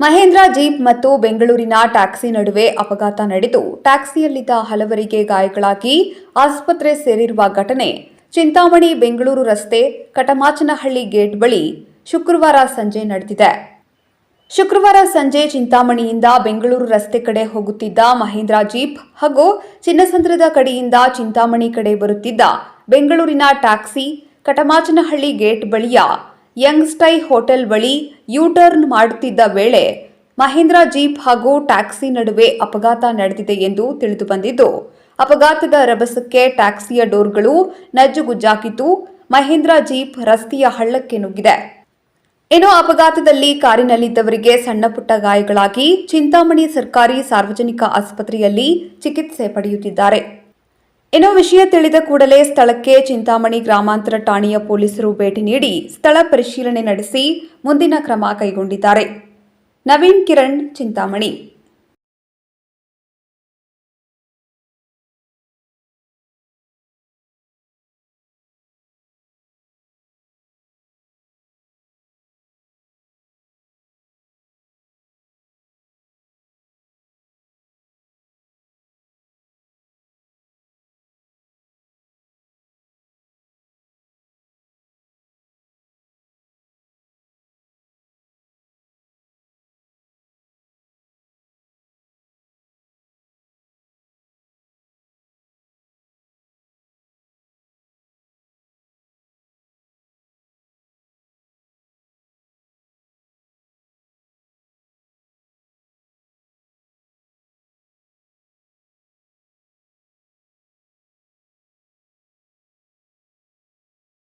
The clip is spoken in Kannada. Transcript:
ಮಹೇಂದ್ರ ಜೀಪ್ ಮತ್ತು ಬೆಂಗಳೂರಿನ ಟ್ಯಾಕ್ಸಿ ನಡುವೆ ಅಪಘಾತ ನಡೆದು ಟ್ಯಾಕ್ಸಿಯಲ್ಲಿದ್ದ ಹಲವರಿಗೆ ಗಾಯಗಳಾಗಿ ಆಸ್ಪತ್ರೆ ಸೇರಿರುವ ಘಟನೆ ಚಿಂತಾಮಣಿ ಬೆಂಗಳೂರು ರಸ್ತೆ ಕಟಮಾಚನಹಳ್ಳಿ ಗೇಟ್ ಬಳಿ ಶುಕ್ರವಾರ ಸಂಜೆ ನಡೆದಿದೆ. ಶುಕ್ರವಾರ ಸಂಜೆ ಚಿಂತಾಮಣಿಯಿಂದ ಬೆಂಗಳೂರು ರಸ್ತೆ ಕಡೆ ಹೋಗುತ್ತಿದ್ದ ಮಹೇಂದ್ರ ಜೀಪ್ ಹಾಗೂ ಚಿನ್ನಸಂದ್ರದ ಕಡೆಯಿಂದ ಚಿಂತಾಮಣಿ ಕಡೆ ಬರುತ್ತಿದ್ದ ಬೆಂಗಳೂರಿನ ಟ್ಯಾಕ್ಸಿ ಕಟಮಾಚನಹಳ್ಳಿ ಗೇಟ್ ಬಳಿಯ ಯಂಗ್ ಸ್ಟೈ ಹೋಟೆಲ್ ಬಳಿ ಯೂ ಟರ್ನ್ ಮಾಡುತ್ತಿದ್ದ ವೇಳೆ ಮಹೇಂದ್ರ ಜೀಪ್ ಹಾಗೂ ಟ್ಯಾಕ್ಸಿ ನಡುವೆ ಅಪಘಾತ ನಡೆದಿದೆ ಎಂದು ತಿಳಿದುಬಂದಿದ್ದು, ಅಪಘಾತದ ರಭಸಕ್ಕೆ ಟ್ಯಾಕ್ಸಿಯ ಡೋರ್ಗಳು ನಜ್ಜುಗುಜ್ಜಾಕಿತು ಮಹೇಂದ್ರ ಜೀಪ್ ರಸ್ತೆಯ ಹಳ್ಳಕ್ಕೆ ನುಗ್ಗಿದೆ. ಇನ್ನು ಅಪಘಾತದಲ್ಲಿ ಕಾರಿನಲ್ಲಿದ್ದವರಿಗೆ ಸಣ್ಣಪುಟ್ಟ ಗಾಯಗಳಾಗಿ ಚಿಂತಾಮಣಿ ಸರ್ಕಾರಿ ಸಾರ್ವಜನಿಕ ಆಸ್ಪತ್ರೆಯಲ್ಲಿ ಚಿಕಿತ್ಸೆ ಪಡೆಯುತ್ತಿದ್ದಾರೆ. ಇನ್ನು ವಿಷಯ ತಿಳಿದ ಕೂಡಲೇ ಸ್ಥಳಕ್ಕೆ ಚಿಂತಾಮಣಿ ಗ್ರಾಮಾಂತರ ಠಾಣೆಯ ಪೊಲೀಸರು ಭೇಟಿ ನೀಡಿ ಸ್ಥಳ ಪರಿಶೀಲನೆ ನಡೆಸಿ ಮುಂದಿನ ಕ್ರಮ ಕೈಗೊಂಡಿದ್ದಾರೆ. ನವೀನ್ ಕಿರಣ್, ಚಿಂತಾಮಣಿ.